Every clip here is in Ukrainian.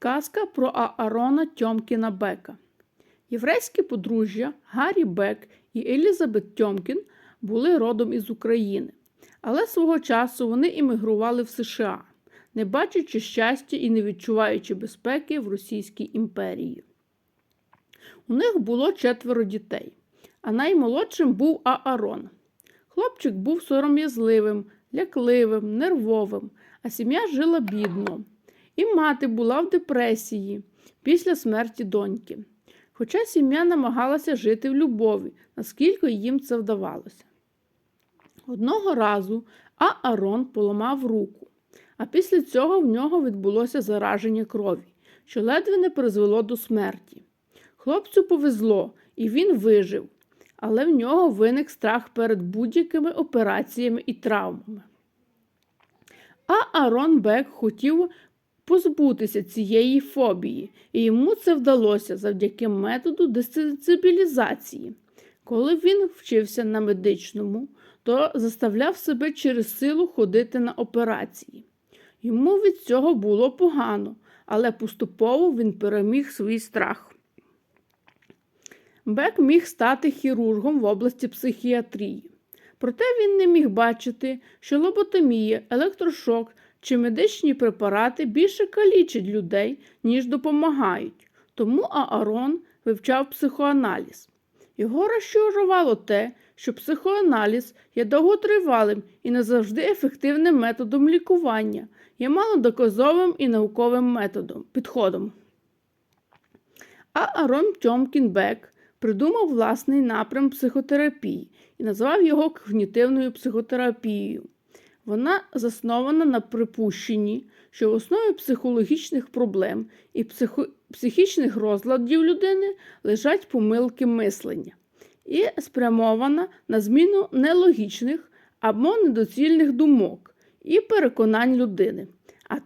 Казка про Аарона Тьомкіна Бека. Єврейське подружжя Гаррі Бек і Елізабет Тьомкін були родом із України, але свого часу вони іммігрували в США, не бачачи щастя і не відчуваючи безпеки в Російській імперії. У них було четверо дітей, а наймолодшим був Аарон. Хлопчик був сором'язливим, лякливим, нервовим, а сім'я жила бідно. І мати була в депресії після смерті доньки. Хоча сім'я намагалася жити в любові, наскільки їм це вдавалося. Одного разу Аарон поламав руку, а після цього в нього відбулося зараження крові, що ледве не призвело до смерті. Хлопцю повезло, і він вижив, але в нього виник страх перед будь-якими операціями і травмами. А Арон Бек хотів позбутися цієї фобії, і йому це вдалося завдяки методу десенсибілізації. Коли він вчився на медичному, то заставляв себе через силу ходити на операції. Йому від цього було погано, але поступово він переміг свій страх. Бек міг стати хірургом в області психіатрії. Проте він не міг бачити, що лоботомія, електрошок чи медичні препарати більше калічать людей, ніж допомагають. Тому Аарон вивчав психоаналіз. Його розчарувало те, що психоаналіз є довготривалим і не завжди ефективним методом лікування, є малодоказовим і науковим методом, підходом. А Арон Тьомкін Бек придумав власний напрям психотерапії і назвав його когнітивною психотерапією. Вона заснована на припущенні, що в основі психологічних проблем і психо... психічних розладів людини лежать помилки мислення і спрямована на зміну нелогічних або недоцільних думок і переконань людини, а,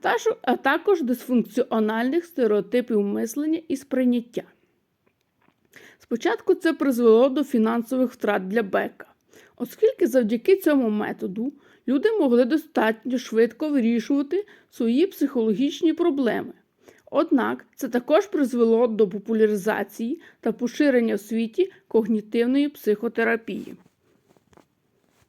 а також дисфункціональних стереотипів мислення і сприйняття. Спочатку це призвело до фінансових втрат для Бека, оскільки завдяки цьому методу люди могли достатньо швидко вирішувати свої психологічні проблеми. Однак це також призвело до популяризації та поширення в світі когнітивної психотерапії.